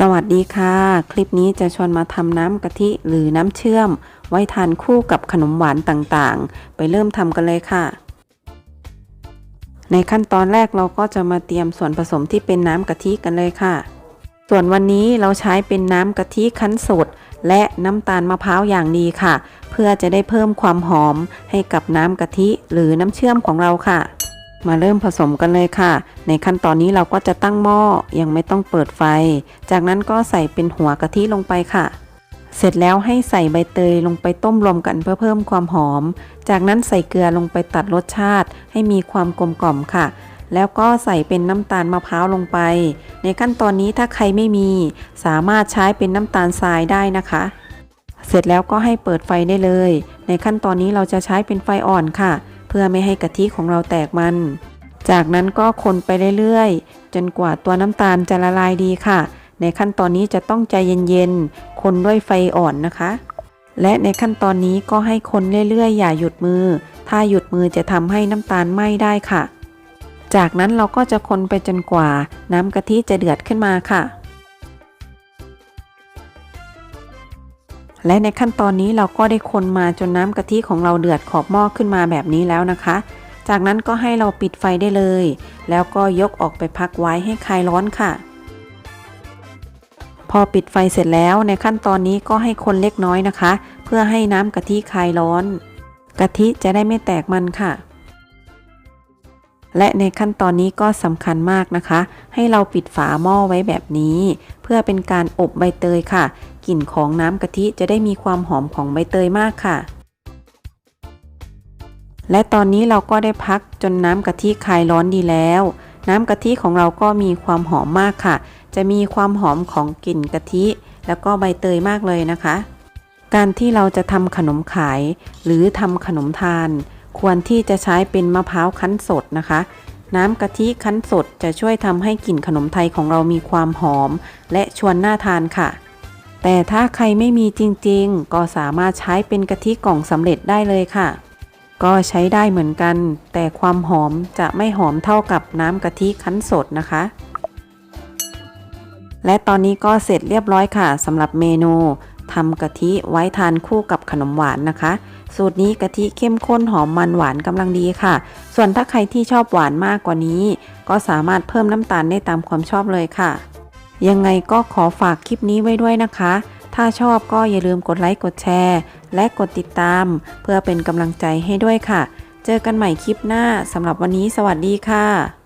สวัสดีค่ะ คลิปนี้จะชวนมาทำน้ำกะทิหรือน้ำเชื่อม ไว้ทานคู่กับขนมหวานต่างๆ ไปเริ่มทำกันเลยค่ะ ในขั้นตอนแรกเราก็จะมาเตรียมส่วนผสมที่เป็นน้ำกะทิกันเลยค่ะ ส่วนวันนี้เราใช้เป็นน้ำกะทิคั้นสด และน้ำตาลมะพร้าวอย่างดีค่ะ เพื่อจะได้เพิ่มความหอมให้กับน้ำกะทิหรือน้ำเชื่อมของเราค่ะ มาเริ่มผสมกันเลยค่ะ ในขั้นตอนนี้เราก็จะตั้งหม้อยังไม่ต้องเปิดไฟ จากนั้นก็ใส่เป็นหัวกะทิลงไปค่ะ เสร็จแล้วให้ใส่ใบเตยลงไปต้มรวมกันเพื่อเพิ่มความหอม จากนั้นใส่เกลือลงไปตัดรสชาติ ให้มีความกลมกล่อมค่ะ แล้วก็ใส่เป็นน้ำตาลมะพร้าวลงไป ในขั้นตอนนี้ถ้าใครไม่มี สามารถใช้เป็นน้ำตาลทรายได้นะคะ เสร็จแล้วก็ให้เปิดไฟได้เลย ในขั้นตอนนี้เราจะใช้เป็นไฟอ่อนค่ะ พื่อไม่ให้กะทิของเราแตกมัน จากนั้นก็คนไปเรื่อยๆ จนกว่าตัวน้ำตาลจะละลายดีค่ะ ในขั้นตอนนี้จะต้องใจเย็นๆ คนด้วยไฟอ่อนนะคะ และในขั้นตอนนี้ก็ให้คนเรื่อยๆ อย่าหยุดมือ ถ้าหยุดมือจะทำให้น้ำตาลไหม้ได้ค่ะ จากนั้นเราก็จะคนไปจนกว่า น้ำกะทิจะเดือดขึ้นมาค่ะ และในขั้นตอนนี้เราก็ได้คนมาจนน้ำกะทิของเราเดือดขอบหม้อขึ้นมาแบบนี้แล้วนะคะ จากนั้นก็ให้เราปิดไฟได้เลย แล้วก็ยกออกไปพักไว้ให้คลายร้อนค่ะ พอปิดไฟเสร็จแล้วในขั้นตอนนี้ก็ให้คนเล็กน้อยนะคะ เพื่อให้น้ำกะทิคลายร้อน กะทิจะได้ไม่แตกมันค่ะ และในขั้นตอนนี้ก็สำคัญมากนะคะ ให้เราปิดฝาหม้อไว้แบบนี้ เพื่อเป็นการอบใบเตยค่ะ กลิ่นของน้ำกะทิจะได้มีความหอมของใบเตยมากค่ะ และตอนนี้เราก็ได้พักจนน้ำกะทิคลายร้อนดีแล้ว น้ำกะทิของเราก็มีความหอมมากค่ะ จะมีความหอมของกลิ่นกะทิ แล้วก็ใบเตยมากเลยนะคะ การที่เราจะทำขนมขาย หรือทำขนมทาน ควรที่จะใช้เป็นมะพร้าวคั้นสดนะคะ น้ำกะทิคั้นสดจะช่วยทำให้กลิ่นขนมไทยของเรามีความหอม และชวนน่าทานค่ะ แต่ถ้าใครไม่มีจริงๆ ก็สามารถใช้เป็นกะทิกล่องสำเร็จได้เลยค่ะ ก็ใช้ได้เหมือนกัน แต่ความหอมจะไม่หอมเท่ากับน้ำกะทิคั้นสดนะคะ และตอนนี้ก็เสร็จเรียบร้อยค่ะสำหรับเมนู ทำกะทิไว้ทานคู่กับขนมหวานนะคะ สูตรนี้กะทิเข้มข้นหอมมันหวานกำลังดีค่ะ ส่วนถ้าใครที่ชอบหวานมากกว่านี้ ก็สามารถเพิ่มน้ำตาลได้ตามความชอบเลยค่ะ ยังไงก็ขอฝากคลิปนี้ไว้ด้วยนะคะ ถ้าชอบก็อย่าลืมกดไลค์กดแชร์ และกดติดตาม เพื่อเป็นกำลังใจให้ด้วยค่ะ เจอกันใหม่คลิปหน้าสำหรับวันนี้สวัสดีค่ะ